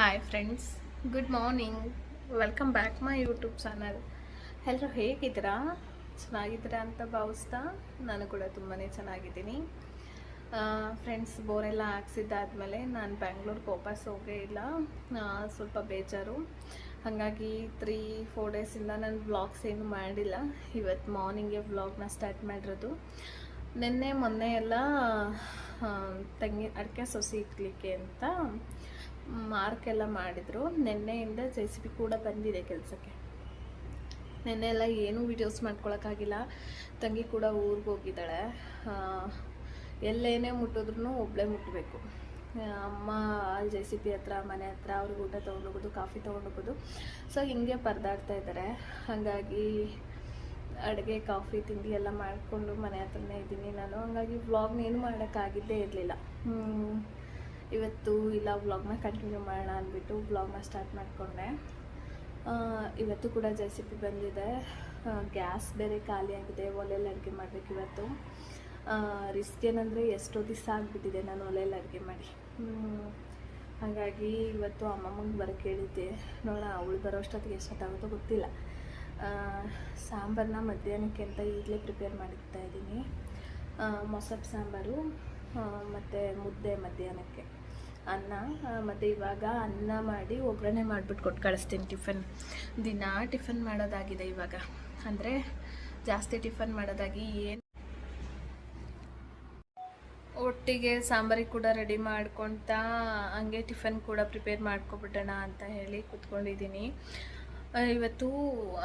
Hi friends good morning welcome back my YouTube channel ಎಲ್ಲರೂ ಹೇಗಿದ್ದೀರಾ? ಚೆನ್ನಾಗಿದ್ದೀರಾ ಅಂತ ಭಾವಿಸ್ತಾ ನಾನು ಕೂಡ ತುಂಬಾ ಚೆನ್ನಾಗಿದ್ದೀನಿ. ಫ್ರೆಂಡ್ಸ್ ಬೋರೆಲ್ಲ ಹಾಕ್ಸಿದ್ದಾದಮೇಲೆ ನಾನು ಬ್ಯಾಂಗ್ಳೂರ್ಗೆ ವಾಪಸ್ ಹೋಗೇ ಇಲ್ಲ. ಸ್ವಲ್ಪ ಬೇಜಾರು. ಹಾಗಾಗಿ ತ್ರೀ ಫೋರ್ ಡೇಸಿಂದ ನಾನು ವ್ಲಾಗ್ಸ್ ಏನು ಮಾಡಿಲ್ಲ. ಇವತ್ತು ಮಾರ್ನಿಂಗೆ ವ್ಲಾಗ್ನ ಸ್ಟಾರ್ಟ್ ಮಾಡಿರೋದು. ನಿನ್ನೆ ಮೊನ್ನೆ ಎಲ್ಲ ತಂಗಿ, ಅಡಿಕೆ ಸೊಸಿ ಇಕ್ಲಿಕ್ಕೆ ಅಂತ. ಮಾರ್ಕ್ ಎಲ್ಲ ಮಾಡಿದರು. ನಿನ್ನೆಯಿಂದ ಜೆ ಸಿ ಬಿ ಕೂಡ ಬಂದಿದೆ ಕೆಲಸಕ್ಕೆ. ನಿನ್ನೆ ಎಲ್ಲ ಏನೂ ವೀಡಿಯೋಸ್ ಮಾಡ್ಕೊಳಕ್ಕಾಗಿಲ್ಲ. ತಂಗಿ ಕೂಡ ಊರಿಗೆ ಹೋಗಿದ್ದಾಳೆ. ಎಲ್ಲೇನೇ ಮುಟ್ಟಿದ್ರು ಒಬ್ಬಳೇ ಮುಟ್ಟಬೇಕು ಅಮ್ಮ ಜೆ ಸಿ ಪಿ ಹತ್ರ, ಮನೆ ಹತ್ರ, ಅವ್ರಿಗೆ ಊಟ ತೊಗೊಂಡೋಗೋದು, ಕಾಫಿ ತೊಗೊಂಡೋಗೋದು. ಸೊ, ಹಿಂಗೆ ಪರದಾಡ್ತಾ ಇದ್ದಾರೆ. ಹಾಗಾಗಿ ಅಡುಗೆ, ಕಾಫಿ, ತಿಂಡಿ ಎಲ್ಲ ಮಾಡಿಕೊಂಡು ಮನೆ ಹತ್ರನೇ ಇದ್ದೀನಿ ನಾನು. ಹಂಗಾಗಿ ವ್ಲಾಗ್ನೇನು ಮಾಡೋಕ್ಕಾಗಿದ್ದೇ ಇರಲಿಲ್ಲ. ಇವತ್ತು ಇಲ್ಲ ವ್ಲಾಗ್ನ ಕಂಟಿನ್ಯೂ ಮಾಡೋಣ ಅಂದ್ಬಿಟ್ಟು ವ್ಲಾಗ್ನ ಸ್ಟಾರ್ಟ್ ಮಾಡಿಕೊಂಡೆ. ಇವತ್ತು ಕೂಡ ಜೆ ಸಿ ಪಿ ಬಂದಿದೆ. ಗ್ಯಾಸ್ ಬೇರೆ ಖಾಲಿಯಾಗಿದೆ ಒಲೆಯಲ್ಲಿ ಅಡುಗೆ ಮಾಡಬೇಕು ಇವತ್ತು. ರಿಸ್ಕ್ ಏನಂದರೆ ಎಷ್ಟೋ ದಿವಸ ಆಗಿಬಿಟ್ಟಿದೆ ನಾನು ಒಲೆಯಲ್ಲಿ ಅಡುಗೆ ಮಾಡಿ. ಹಾಗಾಗಿ ಇವತ್ತು ಅಮ್ಮಮ್ಮಂಗೆ ಬರೋ ಕೇಳಿದ್ದೆ. ನೋಡೋಣ, ಅವಳು ಬರೋ ಅಷ್ಟೊತ್ತಿಗೆ ಎಷ್ಟೊತ್ತಾಗುತ್ತೋ ಗೊತ್ತಿಲ್ಲ. ಸಾಂಬಾರನ್ನ ಮಧ್ಯಾಹ್ನಕ್ಕೆ ಅಂತ ಈಗಲೇ ಪ್ರಿಪೇರ್ ಮಾಡಿರ್ತಾ ಇದ್ದೀನಿ. ಮೊಸರು, ಸಾಂಬಾರು ಮತ್ತು ಮುದ್ದೆ ಮಧ್ಯಾಹ್ನಕ್ಕೆ. ಅನ್ನ ಮತ್ತು ಇವಾಗ ಅನ್ನ ಮಾಡಿ ಒಗ್ಗರಣೆ ಮಾಡಿಬಿಟ್ಟು ಕೊಟ್ಟು ಕಳಿಸ್ತೀನಿ ಟಿಫನ್. ದಿನ ಟಿಫನ್ ಮಾಡೋದಾಗಿದೆ ಇವಾಗ. ಅಂದರೆ ಜಾಸ್ತಿ ಟಿಫನ್ ಮಾಡೋದಾಗಿ ಏನು ಒಟ್ಟಿಗೆ ಸಾಂಬಾರಿಗೆ ಕೂಡ ರೆಡಿ ಮಾಡ್ಕೊಳ್ತಾ ಹಂಗೆ ಟಿಫನ್ ಕೂಡ ಪ್ರಿಪೇರ್ ಮಾಡ್ಕೊಬಿಡೋಣ ಅಂತ ಹೇಳಿ ಕೂತ್ಕೊಂಡಿದ್ದೀನಿ. ಇವತ್ತು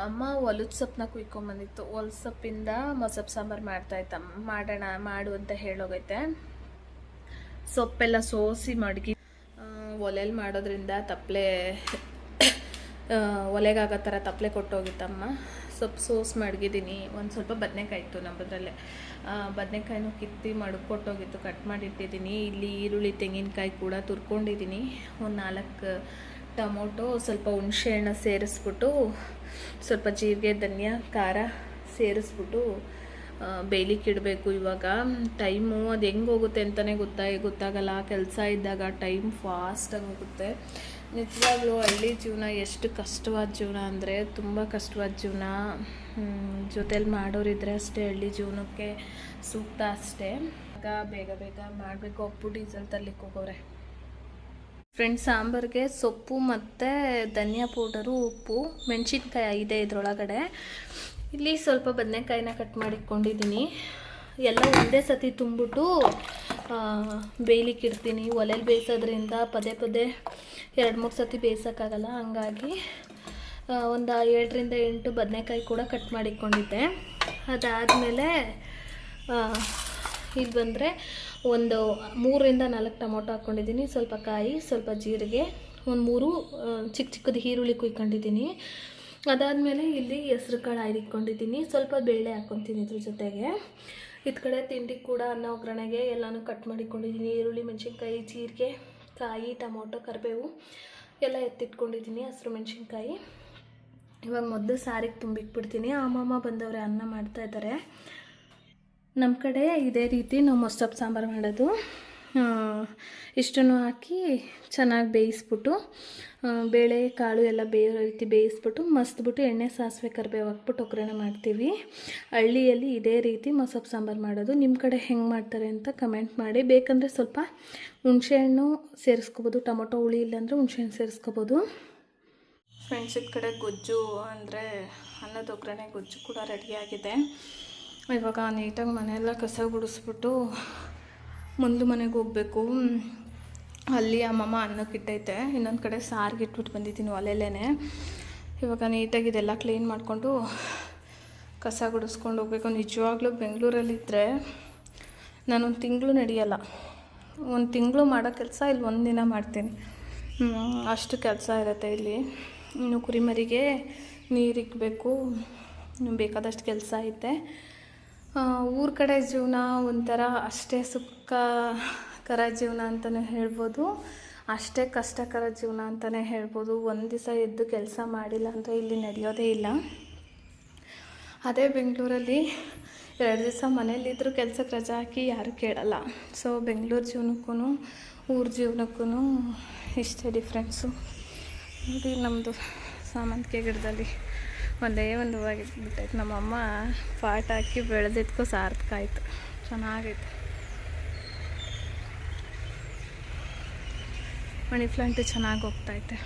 ಅಮ್ಮ ಹೊಲದ ಸೊಪ್ಪನ್ನ ಕುಯ್ಕೊಂಬಂದಿತ್ತು. ಹೊಲದ ಸೊಪ್ಪಿಂದ ಮೊಸಪ್ಪು ಸಾಂಬಾರು ಮಾಡ್ತಾ ಇತ್ತಮ್ಮ ಮಾಡೋಣ, ಮಾಡು ಅಂತ ಹೇಳೋಗೈತೆ. ಸೊಪ್ಪೆಲ್ಲ ಸೋಸಿ ಮಡಗಿ ಒಲೆಯಲ್ಲಿ ಮಾಡೋದ್ರಿಂದ ತಪ್ಪಲೆ ಒಲೆಗಾಗೋ ಥರ ತಪ್ಪಲೆ ಕೊಟ್ಟೋಗಿತ್ತಮ್ಮ. ಸೊಪ್ಪು ಸೋಸ್ ಮಡಗಿದ್ದೀನಿ. ಒಂದು ಸ್ವಲ್ಪ ಬದನೆಕಾಯಿ ಇತ್ತು ನಮ್ಮದ್ರಲ್ಲೇ ಬದನೆಕಾಯಿನೂ ಕಿತ್ತಿ ಮಡ್ಕೊಟ್ಟೋಗಿತ್ತು ಕಟ್ ಮಾಡಿಟ್ಟಿದ್ದೀನಿ. ಇಲ್ಲಿ ಈರುಳ್ಳಿ, ತೆಂಗಿನಕಾಯಿ ಕೂಡ ತುರ್ಕೊಂಡಿದ್ದೀನಿ. ಒಂದು ನಾಲ್ಕು ಟೊಮೊಟೊ, ಸ್ವಲ್ಪ ಹುಣಸೆಹಣ್ಣು ಸೇರಿಸ್ಬಿಟ್ಟು, ಸ್ವಲ್ಪ ಜೀರಿಗೆ, ಧನಿಯಾ, ಖಾರ ಸೇರಿಸ್ಬಿಟ್ಟು ಬೇಯ್ಲಿಕ್ಕೆ ಇಡಬೇಕು ಇವಾಗ. ಟೈಮು ಅದು ಹೆಂಗೆ ಹೋಗುತ್ತೆ ಅಂತಲೇ ಗೊತ್ತಾ, ಗೊತ್ತಾಗಲ್ಲ. ಕೆಲಸ ಇದ್ದಾಗ ಟೈಮ್ ಫಾಸ್ಟಾಗಿ ಹೋಗುತ್ತೆ. ನಿಜವಾಗ್ಲೂ ಹಳ್ಳಿ ಜೀವನ ಎಷ್ಟು ಕಷ್ಟವಾದ ಜೀವನ ಅಂದರೆ ತುಂಬ ಕಷ್ಟವಾದ ಜೀವನ. ಜೊತೇಲಿ ಮಾಡೋರಿದ್ರೆ ಅಷ್ಟೇ ಹಳ್ಳಿ ಜೀವನಕ್ಕೆ ಸೂಕ್ತ ಅಷ್ಟೇ. ಆಗ ಬೇಗ ಬೇಗ ಮಾಡಬೇಕು. ಅಪ್ಪು ಡೀಸೆಲ್ ತರ್ಲಿಕ್ಕೆ ಹೋಗೋರೆ ಫ್ರೆಂಡ್ಸ್, ಸಾಂಬಾರಿಗೆ ಸೊಪ್ಪು ಮತ್ತು ಧನಿಯಾ ಪೌಡರು ಉಪ್ಪು. ಮೆಣಸಿನ್ಕಾಯಿ ಇದೆ ಇದರೊಳಗಡೆ. ಇಲ್ಲಿ ಸ್ವಲ್ಪ ಬದನೆಕಾಯಿನ ಕಟ್ ಮಾಡಿಕೊಂಡಿದ್ದೀನಿ ಎಲ್ಲ ಒಂದೇ ಸತಿ ತುಂಬಿಟ್ಟು ಬೇಯ್ಲಿಕ್ಕೆ ಇಡ್ತೀನಿ. ಒಲೆಯಲ್ಲಿ ಬೇಯಿಸೋದ್ರಿಂದ ಪದೇ ಪದೇ ಎರಡು ಮೂರು ಸತಿ ಬೇಯಿಸೋಕ್ಕಾಗಲ್ಲ. ಹಂಗಾಗಿ ಒಂದು ಏಳರಿಂದ ಎಂಟು ಬದನೆಕಾಯಿ ಕೂಡ ಕಟ್ ಮಾಡಿಕೊಂಡಿದ್ದೆ ಅದಾದಮೇಲೆ ಇದು ಬಂದರೆ ಒಂದು ಮೂರರಿಂದ ನಾಲ್ಕು ಟೊಮೊಟೊ ಹಾಕ್ಕೊಂಡಿದ್ದೀನಿ ಸ್ವಲ್ಪ ಕಾಯಿ, ಸ್ವಲ್ಪ ಜೀರಿಗೆ, ಒಂದು ಮೂರು ಚಿಕ್ಕ ಚಿಕ್ಕದು ಈರುಳ್ಳಿ ಕುಯ್ಕೊಂಡಿದ್ದೀನಿ. ಅದಾದಮೇಲೆ ಇಲ್ಲಿ ಹೆಸ್ರು ಕಾಳು ಆಯ್ದಿಟ್ಕೊಂಡಿದ್ದೀನಿ. ಸ್ವಲ್ಪ ಬೇಳೆ ಹಾಕ್ಕೊತೀನಿ ಇದ್ರ ಜೊತೆಗೆ. ಇದು ಕಡೆ ತಿಂಡಿ ಕೂಡ ಅನ್ನ, ಒಗ್ಗರಣೆಗೆ ಎಲ್ಲನೂ ಕಟ್ ಮಾಡಿಕೊಂಡಿದ್ದೀನಿ ಈರುಳ್ಳಿ, ಮೆಣಸಿನ್ಕಾಯಿ, ಜೀರಿಗೆ, ಕಾಯಿ, ಟೊಮೊಟೊ, ಕರಿಬೇವು ಎಲ್ಲ ಎತ್ತಿಟ್ಕೊಂಡಿದ್ದೀನಿ ಹಸಿರು ಮೆಣಸಿನ್ಕಾಯಿ. ಇವಾಗ ಮೊದಲು ಸಾರಿಗೆ ತುಂಬಿಟ್ಬಿಡ್ತೀನಿ. ಅಮ್ಮಮ್ಮ ಬಂದವರೇ ಅನ್ನ ಮಾಡ್ತಾ ಇದ್ದಾರೆ ನಮ್ಮ ಕಡೆ ಇದೇ ರೀತಿ ನಾವು ಮೊಸಪ್ಪು ಸಾಂಬಾರು ಮಾಡೋದು. ಇಷ್ಟನ್ನು ಹಾಕಿ ಚೆನ್ನಾಗಿ ಬೇಯಿಸ್ಬಿಟ್ಟು ಬೇಳೆ, ಕಾಳು ಎಲ್ಲ ಬೇಯೋ ರೀತಿ ಬೇಯಿಸ್ಬಿಟ್ಟು, ಮಸ್ತ್ಬಿಟ್ಟು ಎಣ್ಣೆ, ಸಾಸಿವೆ, ಕರಿಬೇವು ಹಾಕ್ಬಿಟ್ಟು ಒಗ್ಗರಣೆ ಮಾಡ್ತೀವಿ. ಹಳ್ಳಿಯಲ್ಲಿ ಇದೇ ರೀತಿ ಮೊಸಪ್ಪು ಸಾಂಬಾರು ಮಾಡೋದು. ನಿಮ್ಮ ಕಡೆ ಹೆಂಗೆ ಮಾಡ್ತಾರೆ ಅಂತ ಕಮೆಂಟ್ ಮಾಡಿ. ಬೇಕಂದರೆ ಸ್ವಲ್ಪ ಹುಣಸೆಹಣ್ಣು ಸೇರಿಸ್ಕೋಬೋದು. ಟೊಮೊಟೊ, ಹುಳಿ ಇಲ್ಲಾಂದರೆ ಹುಣಸೆಹಣ್ಣು ಸೇರಿಸ್ಕೋಬೋದು. ಫ್ರೆಂಡ್ಸ್ ಕಡೆ ಗೊಜ್ಜು ಅಂದರೆ ಅನ್ನದ ಒಗ್ಗರಣೆ ಗೊಜ್ಜು ಕೂಡ ರೆಡಿಯಾಗಿದೆ ಇವಾಗ ನೀಟಾಗಿ ಮನೆಯೆಲ್ಲ ಕಸ ಗುಡಿಸ್ಬಿಟ್ಟು ಮುಂದೆ ಮನೆಗೆ ಹೋಗಬೇಕು. ಅಲ್ಲಿ ಅಮ್ಮಮ್ಮ ಅನ್ನಕ್ಕೆ ಇಟ್ಟೈತೆ ಇನ್ನೊಂದು ಕಡೆ ಸಾರಿಗೆ ಇಟ್ಬಿಟ್ಟು ಬಂದಿದ್ದೀನಿ ಒಲೆಲೇ ಇವಾಗ ನೀಟಾಗಿ ಇದೆಲ್ಲ ಕ್ಲೀನ್ ಮಾಡಿಕೊಂಡು ಕಸ ಗುಡಿಸ್ಕೊಂಡು ಹೋಗ್ಬೇಕು. ನಿಜವಾಗ್ಲೂ ಬೆಂಗಳೂರಲ್ಲಿದ್ದರೆ ನಾನೊಂದು ತಿಂಗಳು ನಡೆಯಲ್ಲ. ಒಂದು ತಿಂಗಳು ಮಾಡೋ ಕೆಲಸ ಇಲ್ಲಿ ಒಂದು ದಿನ ಮಾಡ್ತೀನಿ. ಅಷ್ಟು ಕೆಲಸ ಇರುತ್ತೆ ಇಲ್ಲಿ. ಇನ್ನು ಕುರಿಮರಿಗೆ ನೀರಿಕ್ಬೇಕು. ಬೇಕಾದಷ್ಟು ಕೆಲಸ ಐತೆ. ಊರ ಕಡೆ ಜೀವನ ಒಂಥರ ಅಷ್ಟೇ ಸುಖಕರ ಜೀವನ ಅಂತಲೇ ಹೇಳ್ಬೋದು. ಅಷ್ಟೇ ಕಷ್ಟಕರ ಜೀವನ ಅಂತಲೇ ಹೇಳ್ಬೋದು. ಒಂದು ದಿವಸ ಎದ್ದು ಕೆಲಸ ಮಾಡಿಲ್ಲ ಅಂದರೆ ಇಲ್ಲಿ ನಡೆಯೋದೇ ಇಲ್ಲ. ಅದೇ ಬೆಂಗಳೂರಲ್ಲಿ ಎರಡು ದಿವಸ ಮನೇಲಿದ್ದರೂ ಕೆಲಸಕ್ಕೆ ರಜಾ ಹಾಕಿ ಯಾರೂ ಕೇಳಲ್ಲ. ಸೊ ಬೆಂಗಳೂರು ಜೀವನಕ್ಕೂ ಊರ ಜೀವನಕ್ಕೂ ಇಷ್ಟೇ ಡಿಫ್ರೆನ್ಸು ನೋಡಿ ನಮ್ಮದು ಸಾಮಂತಿಗೆ ಗಿಡದಲ್ಲಿ. ಒಂದೇ ಒಂದು ಬಿಟ್ಟೈತೆ ನಮ್ಮಮ್ಮ ಪಾಟ್ ಹಾಕಿ ಬೆಳೆದಿದ್ಕೂ ಸಾರ್ಥಕ ಆಯಿತು. ಚೆನ್ನಾಗೈತೆ. ಮಣಿ ಪ್ಲಾಂಟು ಚೆನ್ನಾಗಿ ಹೋಗ್ತೈತೆ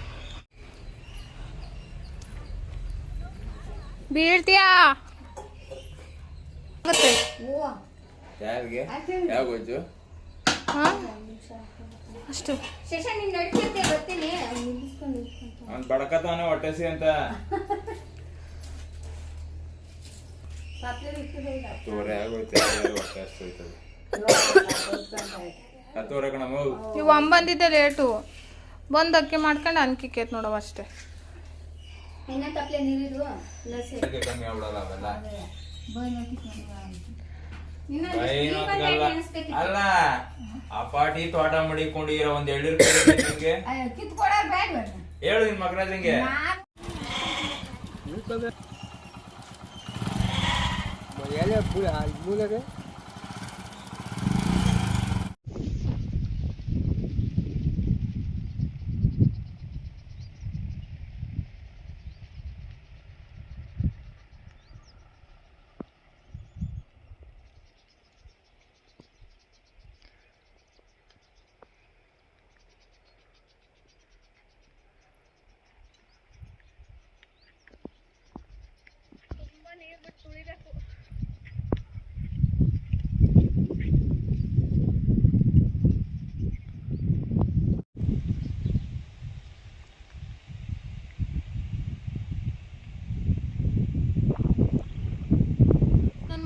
ಬೀಳ್ತೀಯಾ? ಮತ್ತೆ ಅಷ್ಟು. ಶೇಷ ನೀನ್ ನಡ್ಸಿರ್ತೆ ಬರ್ತೀನಿ. ಅವ್ನ್ ಬಡಕತಾನೆ ಹೊಟ್ಟೆಸಿ ಅಂತ. ಹತ್ತುವರೆ ಆಗೋಯ್ತು ಎಲ್ಲರೂ ಹೊಟ್ಟೆ ಹಸ್ತೋಯ್ತದೆ ಹತ್ತುವರೆ ಕಣಮ್ಮ ನೀವು ಅಮ್ಮ ಬಂದಿದ್ದೆ ಲೇಟು ಬಂದು ಅಕ್ಕಿ ಮಾಡ್ಕೊಂಡು ಅನ್ಕಿಕ್ಕೈತೆ ನೋಡವ ಅಷ್ಟೇ. ಅದಕ್ಕೆ ಕಮ್ಮಿ ಆಗ್ಬಿಡಲ್ಲ ಅವೆಲ್ಲ. ಅಲ್ಲ ಆ ಪಾಟಿ ತೋಟ ಮಡಿಕೊಂಡಿರೋ ಒಂದ್ ಎಳ್ಳು ಹೇಳು ನಿನ್ ಬ್ಯಾಗ್ ಬೇಡ ಹೇಳು ನಿನ್ ಮಗರಾಜಂಗೆ ನನ್ನ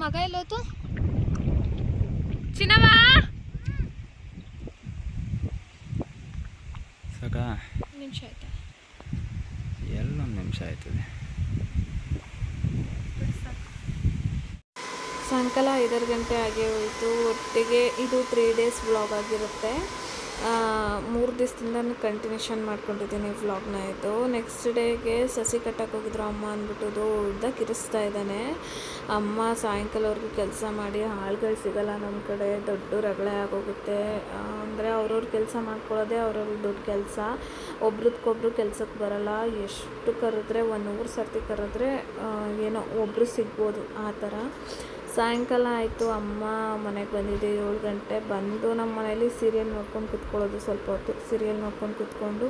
ಮಗ ಎಲ್ಲೋತು? ಚಿನ್ನವ? ಸಾಕ ನಿಮಿಷ ಆಯ್ತಾ? ಎಲ್ಲೊಂದು ನಿಮಿಷ ಆಯ್ತದೆ. ಸಾಯಂಕಾಲ ಐದಾರು ಗಂಟೆ ಆಗೇ ಹೋಯಿತು. ಒಟ್ಟಿಗೆ ಇದು ತ್ರೀ ಡೇಸ್ ಬ್ಲಾಗ್ ಆಗಿರುತ್ತೆ. ಮೂರು ದಿವಸದಿಂದ ಕಂಟಿನ್ಯೂಷನ್ ಮಾಡ್ಕೊಂಡಿದ್ದೀನಿ ವ್ಲಾಗ್ನ ಇದು. ನೆಕ್ಸ್ಟ್ ಡೇಗೆ ಸಸಿ ಕಟ್ಟಕ್ಕೆ ಹೋಗಿದ್ರು ಅಮ್ಮ ಅಂದ್ಬಿಟ್ಟು ಉದ್ದ ಕಿರಿಸ್ತಾ ಇದ್ದಾನೆ. ಅಮ್ಮ ಸಾಯಂಕಾಲವರೆಗೂ ಕೆಲಸ ಮಾಡಿ ಹಾಳುಗಳು ಸಿಗಲ್ಲ ನಮ್ಮ ಕಡೆ ದೊಡ್ಡ ರಗಳೆ ಆಗೋಗುತ್ತೆ. ಅಂದರೆ ಅವ್ರವ್ರ ಕೆಲಸ ಮಾಡ್ಕೊಳ್ಳೋದೇ ಅವ್ರವ್ರ ದೊಡ್ಡ ಕೆಲಸ. ಒಬ್ರದ್ಕೊಬ್ರು ಕೆಲಸಕ್ಕೆ ಬರಲ್ಲ. ಎಷ್ಟು ಕರೆದ್ರೆ ಒಂದು ಊರು ಸರ್ತಿ ಕರೆದ್ರೆ ಏನೋ ಒಬ್ಬರು ಸಿಗ್ಬೋದು ಆ ಥರ. ಸಾಯಂಕಾಲ ಆಯಿತು, ಅಮ್ಮ ಮನೆಗೆ ಬಂದಿದ್ದೆ ಏಳು ಗಂಟೆ ಬಂದು ನಮ್ಮ ಮನೇಲಿ ಸೀರಿಯಲ್ ನೋಡ್ಕೊಂಡು ಕುತ್ಕೊಳ್ಳೋದು ಸ್ವಲ್ಪ ಹೊತ್ತು. ಸೀರಿಯಲ್ ನೋಡ್ಕೊಂಡು ಕುತ್ಕೊಂಡು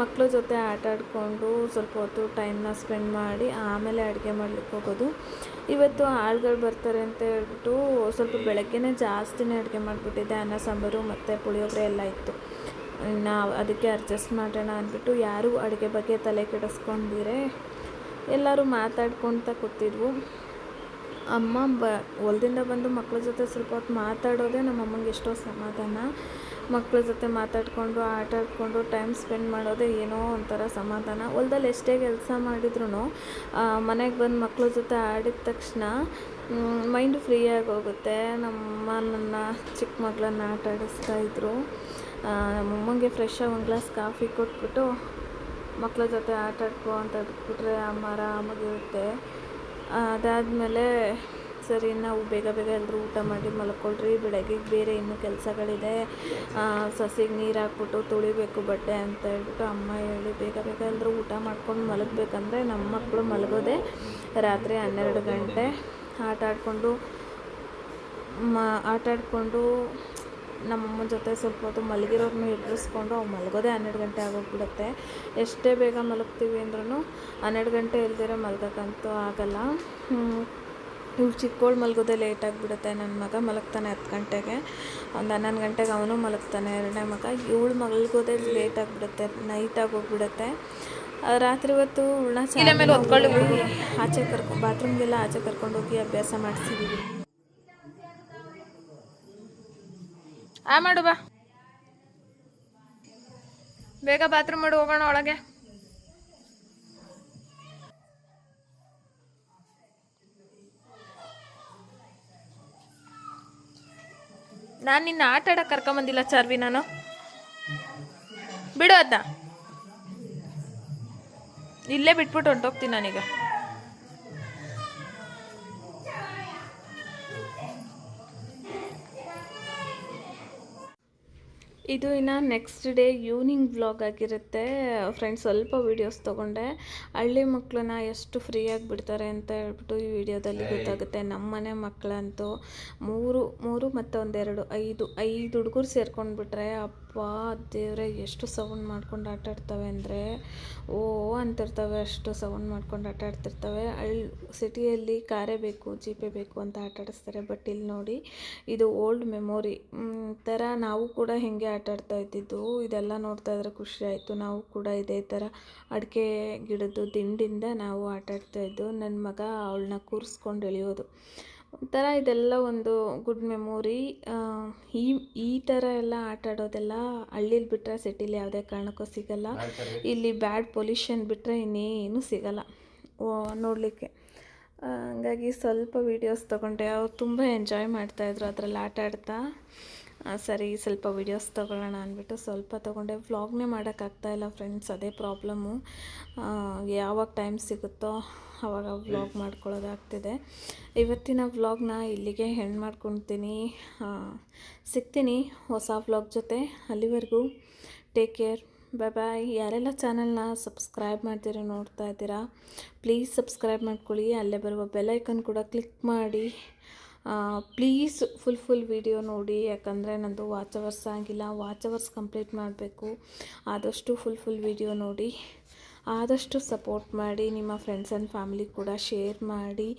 ಮಕ್ಕಳ ಜೊತೆ ಆಟ ಆಡಿಕೊಂಡು ಸ್ವಲ್ಪ ಹೊತ್ತು ಟೈಮ್ನ ಸ್ಪೆಂಡ್ ಮಾಡಿ ಆಮೇಲೆ ಅಡುಗೆ ಮಾಡ್ಲಿಕ್ಕೆ ಹೋಗೋದು. ಇವತ್ತು ಆಳುಗಳು ಬರ್ತಾರೆ ಅಂತ ಹೇಳ್ಬಿಟ್ಟು ಸ್ವಲ್ಪ ಬೆಳಗ್ಗೆನೇ ಜಾಸ್ತಿನೇ ಅಡುಗೆ ಮಾಡಿಬಿಟ್ಟಿದ್ದೆ. ಅನ್ನ, ಸಾಂಬಾರು ಮತ್ತು ಪುಳಿಯೋಗರೆ ಎಲ್ಲ ಇತ್ತು. ಇನ್ನು ಅದಕ್ಕೆ ಅಡ್ಜಸ್ಟ್ ಮಾಡೋಣ ಅಂದ್ಬಿಟ್ಟು ಯಾರೂ ಅಡುಗೆ ಬಗ್ಗೆ ತಲೆ ಕೆಡಿಸ್ಕೊಂಡಿರೆ, ಎಲ್ಲರೂ ಮಾತಾಡ್ಕೊತ ಕೂತಿದ್ವು. ಅಮ್ಮ ಬ ಹೊಲ್ದಿಂದ ಬಂದು ಮಕ್ಳ ಜೊತೆ ಸ್ವಲ್ಪ ಹೊತ್ತು ಮಾತಾಡೋದೇ ನಮ್ಮ ಅಮ್ಮಂಗೆ ಎಷ್ಟೋ ಸಮಾಧಾನ. ಮಕ್ಳ ಜೊತೆ ಮಾತಾಡಿಕೊಂಡು, ಆಟ ಆಡ್ಕೊಂಡು ಟೈಮ್ ಸ್ಪೆಂಡ್ ಮಾಡೋದೇ ಏನೋ ಒಂಥರ ಸಮಾಧಾನ. ಹೊಲ್ದಲ್ಲಿ ಎಷ್ಟೇ ಕೆಲಸ ಮಾಡಿದ್ರು ಮನೆಗೆ ಬಂದು ಮಕ್ಳ ಜೊತೆ ಆಡಿದ ತಕ್ಷಣ ಮೈಂಡ್ ಫ್ರೀ ಆಗಿ ಹೋಗುತ್ತೆ ನಮ್ಮಮ್ಮ ನನ್ನ ಚಿಕ್ಕ ಮಗಳನ್ನ ಆಟ ಆಡಿಸ್ತಾ ಇದ್ರು. ನಮ್ಮ ನಮ್ಮಮ್ಮಂಗೆ ಫ್ರೆಶ್ ಒಂದು ಗ್ಲಾಸ್ ಕಾಫಿ ಕೊಟ್ಬಿಟ್ಟು ಮಕ್ಳ ಜೊತೆ ಆಟ ಆಡ್ಕೊ ಅಂತ ಬಿಟ್ಬಿಟ್ರೆ ಅಮ್ಮ ಆರಾಮಾಗಿರುತ್ತೆ ಅದಾದಮೇಲೆ ಸರಿ, ನಾವು ಬೇಗ ಬೇಗ ಎಲ್ಲರೂ ಊಟ ಮಾಡಿ ಮಲ್ಕೊಳ್ರಿ, ಬೆಳಗ್ಗೆ ಬೇರೆ ಇನ್ನೂ ಕೆಲಸಗಳಿದೆ. ಸಸಿಗೆ ನೀರು ಹಾಕ್ಬಿಟ್ಟು ತುಳಿಬೇಕು ಬಟ್ಟೆ ಅಂತ ಹೇಳ್ಬಿಟ್ಟು ಅಮ್ಮ ಹೇಳಿ, ಬೇಗ ಬೇಗ ಎಲ್ಲರೂ ಊಟ ಮಾಡ್ಕೊಂಡು ಮಲಗಬೇಕಂದ್ರೆ ನಮ್ಮ ಮಕ್ಕಳು ಮಲಗೋದೆ ರಾತ್ರಿ ಹನ್ನೆರಡು ಗಂಟೆ. ಆಟ ಆಡಿಕೊಂಡು ಮ, ಆಟ ಆಡಿಕೊಂಡು ನಮ್ಮಮ್ಮನ ಜೊತೆ ಸ್ವಲ್ಪ ಹೊತ್ತು ಮಲಗಿರೋರ್ನ ಎದುರಿಸ್ಕೊಂಡು ಅವು ಮಲಗೋದೇ ಹನ್ನೆರಡು ಗಂಟೆ ಆಗೋಗ್ಬಿಡುತ್ತೆ. ಎಷ್ಟೇ ಬೇಗ ಮಲಗ್ತೀವಿ ಅಂದ್ರೂ ಹನ್ನೆರಡು ಗಂಟೆ ಇಲ್ದಿರ ಮಲ್ಗೋಕ್ಕಂತೂ ಆಗಲ್ಲ. ಇವ್ಳು ಚಿಕ್ಕೋಳು ಮಲಗೋದೇ ಲೇಟ್ ಆಗಿಬಿಡುತ್ತೆ. ನನ್ನ ಮಗ ಮಲಗ್ತಾನೆ ಹತ್ತು ಗಂಟೆಗೆ. ಒಂದು ಹನ್ನೊಂದು ಗಂಟೆಗೆ ಅವನು ಮಲಗ್ತಾನೆ ಎರಡನೇ ಮಗ. ಇವಳು ಮಲಗೋದೇ ಲೇಟ್ ಆಗಿಬಿಡುತ್ತೆ. ನೈಟ್ ಆಗೋಗ್ಬಿಡುತ್ತೆ. ರಾತ್ರಿ ಹೊತ್ತು ಉಳ್ಳ ಮೇಲೆ ಆಚೆ ಕರ್ಕೊ ಬಾತ್ರೂಮ್ಗೆಲ್ಲ ಆಚೆ ಕರ್ಕೊಂಡೋಗಿ ಅಭ್ಯಾಸ ಮಾಡಿಸಿದ್ದೀವಿ ಆ, ಮಾಡು, ಬಾ. ಬೇಗ ಬಾತ್ರೂಮ್ ಮಾಡು, ಹೋಗೋಣ ಒಳಗೆ. ನಾನು ನಿನ್ನ ಆಟ ಆಡಕ್ಕೆ ಕರ್ಕೊಂಬಂದಿಲ್ಲ, ಚಾರ್ವಿ, ನಾನು. ಬಿಡು ಅದನ್ನ ಇಲ್ಲೇ ಬಿಟ್ಬಿಟ್ಟು ಹೊಂಟೋಗ್ತೀನಿ ನಾನೀಗ. ಇದು ಇನ್ನು ನೆಕ್ಸ್ಟ್ ಡೇ ಈವ್ನಿಂಗ್ ವ್ಲಾಗ್ ಆಗಿರುತ್ತೆ. ಫ್ರೆಂಡ್ಸ್ ಸ್ವಲ್ಪ ವೀಡಿಯೋಸ್ ತೊಗೊಂಡೆ. ಹಳ್ಳಿ ಮಕ್ಕಳನ್ನ ಎಷ್ಟು ಫ್ರೀಯಾಗಿ ಬಿಡ್ತಾರೆ ಅಂತ ಹೇಳ್ಬಿಟ್ಟು ಈ ವಿಡಿಯೋದಲ್ಲಿ ಗೊತ್ತಾಗುತ್ತೆ. ನಮ್ಮ ಮನೆ ಮಕ್ಕಳಂತೂ ಮೂರು ಮೂರು ಮತ್ತು ಒಂದೆರಡು ಐದು ಐದು ಹುಡುಗರು ಸೇರ್ಕೊಂಡು ಬಿಟ್ರೆ ಅಪ್ಪ ದೇವ್ರೆ, ಎಷ್ಟು ಸೌಂಡ್ ಮಾಡ್ಕೊಂಡು ಆಟಾಡ್ತವೆ ಅಂದರೆ, ಓ, ಅಂತಿರ್ತವೆ, ಅಷ್ಟು ಸೌಂಡ್ ಮಾಡ್ಕೊಂಡು ಆಟಾಡ್ತಿರ್ತವೆ. ಅಲ್ಲಿ ಸಿಟಿಯಲ್ಲಿ ಕಾರೇ ಬೇಕು, ಜೀಪೇ ಬೇಕು ಅಂತ ಆಟಾಡಿಸ್ತಾರೆ. ಬಟ್ ಇಲ್ಲಿ ನೋಡಿ, ಇದು ಓಲ್ಡ್ ಮೆಮೊರಿ. ಥರ ನಾವು ಕೂಡ ಹೇಗೆ ಆಟಾಡ್ತಾ ಇದ್ದಿದ್ದು. ಇದೆಲ್ಲ ನೋಡ್ತಾ ಇದ್ರೆ ಖುಷಿ ಆಯಿತು. ನಾವು ಕೂಡ ಇದೇ ಥರ ಅಡಿಕೆ ಗಿಡದ್ದು ದಿಂಡಿಂದ ನಾವು ಆಟಾಡ್ತಾ ಇದ್ದು. ನನ್ನ ಮಗ ಅವಳನ್ನ ಕೂರಿಸ್ಕೊಂಡು ಎಳೆಯೋದು. ಒಂಥರ ಇದೆಲ್ಲ ಒಂದು ಗುಡ್ ಮೆಮೊರಿ. ಈ ಈ ಥರ ಎಲ್ಲ ಆಟ ಆಡೋದೆಲ್ಲ ಹಳ್ಳೀಲಿ ಬಿಟ್ಟರೆ ಸಿಟಿಲಿ ಯಾವುದೇ ಕಾರಣಕ್ಕೂ ಸಿಗಲ್ಲ. ಇಲ್ಲಿ ಬ್ಯಾಡ್ ಪೊಲ್ಯೂಷನ್ ಬಿಟ್ಟರೆ ಇನ್ನೇನು ಸಿಗಲ್ಲ. ನೋಡಲಿಕ್ಕೆ. ಹಂಗಾಗಿ ಸ್ವಲ್ಪ ವೀಡಿಯೋಸ್ ತೊಗೊಂಡೆ. ಅವ್ರು ತುಂಬ ಎಂಜಾಯ್ ಮಾಡ್ತಾಯಿದ್ರು ಅದರಲ್ಲಿ ಆಟ ಆಡ್ತಾ. ಸರಿ, ಸ್ವಲ್ಪ ವಿಡಿಯೋಸ್ ತೊಗೊಳ್ಳೋಣ ಅಂದ್ಬಿಟ್ಟು ಸ್ವಲ್ಪ ತೊಗೊಂಡೆ. ವ್ಲಾಗ್ನೇ ಮಾಡೋಕ್ಕಾಗ್ತಾಯಿಲ್ಲ ಫ್ರೆಂಡ್ಸ್ ಅದೇ ಪ್ರಾಬ್ಲಮ್ಮು ಯಾವಾಗ ಟೈಮ್ ಸಿಗುತ್ತೋ ಆವಾಗ ವ್ಲಾಗ್ ಮಾಡ್ಕೊಳ್ಳೋದಾಗ್ತಿದೆ. ಇವತ್ತಿನ ವ್ಲಾಗ್ನ ಇಲ್ಲಿಗೆ ಹೆಣ್ಣು ಮಾಡ್ಕೊತೀನಿ. ಸಿಗ್ತೀನಿ ಹೊಸ ವ್ಲಾಗ್ ಜೊತೆ ಅಲ್ಲಿವರೆಗೂ. ಟೇಕ್ ಕೇರ್ ಬಾಯ್ ಬಾಯ್ ಯಾರೆಲ್ಲ ಚಾನಲ್ನ ಸಬ್ಸ್ಕ್ರೈಬ್ ಮಾಡ್ತೀರಾ ನೋಡ್ತಾ ಇದ್ದೀರಾ ಪ್ಲೀಸ್ ಸಬ್ಸ್ಕ್ರೈಬ್ ಮಾಡ್ಕೊಳ್ಳಿ. ಅಲ್ಲೇ ಬರುವ ಬೆಲ್ಲೈಕನ್ ಕೂಡ ಕ್ಲಿಕ್ ಮಾಡಿ. ಪ್ಲೀಸ್ ಫುಲ್ ಫುಲ್ ವಿಡಿಯೋ ನೋಡಿ, ಯಾಕಂದರೆ ನಂದು ವಾಚ್ ಅವರ್ಸ್ ಆಗಿಲ್ಲ ವಾಚ್ ಅವರ್ಸ್ ಕಂಪ್ಲೀಟ್ ಮಾಡಬೇಕು. ಆದಷ್ಟು ಫುಲ್ ಫುಲ್ ವಿಡಿಯೋ ನೋಡಿ. ಆದಷ್ಟು ಸಪೋರ್ಟ್ ಮಾಡಿ, ನಿಮ್ಮ ಫ್ರೆಂಡ್ಸ್ ಆ್ಯಂಡ್ ಫ್ಯಾಮಿಲಿ ಕೂಡ ಶೇರ್ ಮಾಡಿ.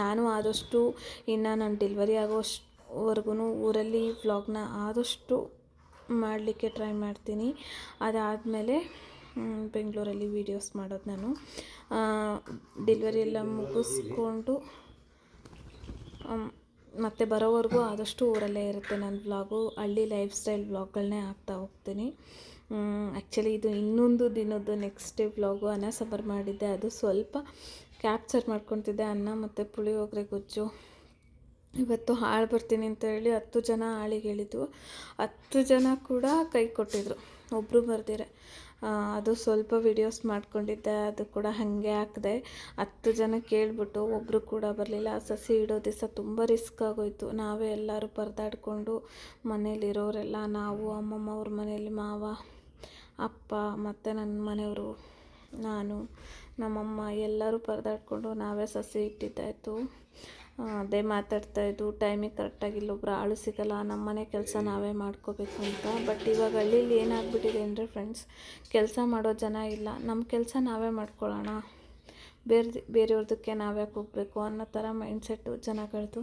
ನಾನು ಆದಷ್ಟು ಇನ್ನು ನಾನು ಡೆಲಿವರಿ ಆಗೋವರೆಗೂ ಊರಲ್ಲಿ ವ್ಲಾಗ್ನ ಆದಷ್ಟು ಮಾಡಲಿಕ್ಕೆ ಟ್ರೈ ಮಾಡ್ತೀನಿ. ಅದಾದಮೇಲೆ ಬೆಂಗಳೂರಲ್ಲಿ ವೀಡಿಯೋಸ್ ಮಾಡೋದು ನಾನು. ಡೆಲಿವರಿ ಎಲ್ಲ ಮುಗಿಸ್ಕೊಂಡು ಮತ್ತು ಬರೋವರೆಗೂ ಆದಷ್ಟು ಊರಲ್ಲೇ ಇರುತ್ತೆ ನನ್ನ ವ್ಲಾಗು. ಹಳ್ಳಿ ಲೈಫ್ ಸ್ಟೈಲ್ ವ್ಲಾಗ್ಗಳನ್ನೇ ಹಾಕ್ತಾ ಹೋಗ್ತೀನಿ. ಆ್ಯಕ್ಚುಲಿ ಇದು ಇನ್ನೊಂದು ದಿನದ್ದು ನೆಕ್ಸ್ಟ್ ವ್ಲಾಗು. ಅನ್ನ ಸಾಂಬಾರು ಮಾಡಿದ್ದೆ. ಅದು ಸ್ವಲ್ಪ ಕ್ಯಾಪ್ಚರ್ ಮಾಡ್ಕೊತಿದ್ದೆ. ಅನ್ನ ಮತ್ತು ಪುಳಿಯೋಗರೆ ಗೊಜ್ಜು. ಇವತ್ತು ಹಾಳು ಬರ್ತೀನಿ ಅಂತ ಹೇಳಿ ಹತ್ತು ಜನ ಹಾಳಿಗೆ ಹೇಳಿದ್ವು. ಹತ್ತು ಜನ ಕೂಡ ಕೈ ಕೊಟ್ಟಿದ್ರು. ಒಬ್ಬರು ಬರ್ದಿರೆ. ಅದು ಸ್ವಲ್ಪ ವಿಡಿಯೋಸ್ ಮಾಡ್ಕೊಂಡಿದ್ದೆ, ಅದು ಕೂಡ ಹಾಗೆ ಹಾಕಿದೆ ಹತ್ತು ಜನ ಕೇಳಿಬಿಟ್ಟು ಒಬ್ಬರು ಕೂಡ ಬರಲಿಲ್ಲ. ಸಸಿ ಇಡೋ ದಿವಸ ತುಂಬ ರಿಸ್ಕ್ ಆಗೋಯಿತು. ನಾವೇ ಎಲ್ಲರೂ ಪರದಾಡ್ಕೊಂಡು ಮನೇಲಿರೋರೆಲ್ಲ ನಾವು, ಅಮ್ಮಮ್ಮ, ಅವ್ರ ಮನೇಲಿ ಮಾವ, ಅಪ್ಪ ಮತ್ತು ನನ್ನ ಮನೆಯವರು, ನಾನು, ನಮ್ಮಮ್ಮ ಎಲ್ಲರೂ ಪರದಾಡ್ಕೊಂಡು ನಾವೇ ಸಸಿ ಇಟ್ಟಿದ್ದಾಯಿತು. ಅದೇ ಮಾತಾಡ್ತಾ ಇದ್ದು ಟೈಮಿಗೆ ಕರೆಕ್ಟಾಗಿ ಇಲ್ಲೊಬ್ರು ಆಳು ಸಿಗಲ್ಲ ನಮ್ಮ ಮನೆ ಕೆಲಸ ನಾವೇ ಮಾಡ್ಕೋಬೇಕು ಅಂತ. ಬಟ್ ಇವಾಗ ಹಳ್ಳೀಲಿ ಏನಾಗ್ಬಿಟ್ಟಿದೆ ಅಂದರೆ ಫ್ರೆಂಡ್ಸ್ ಕೆಲಸ ಮಾಡೋ ಜನ ಇಲ್ಲ. ನಮ್ಮ ಕೆಲಸ ನಾವೇ ಮಾಡ್ಕೊಳ್ಳೋಣ. ಬೇರೆ ಬೇರೆಯವ್ರದಕ್ಕೆ ನಾವ್ಯಾಕೆ ಹೋಗಬೇಕು ಅನ್ನೋ ಥರ ಮೈಂಡ್ಸೆಟ್ಟು ಜನಗಳದ್ದು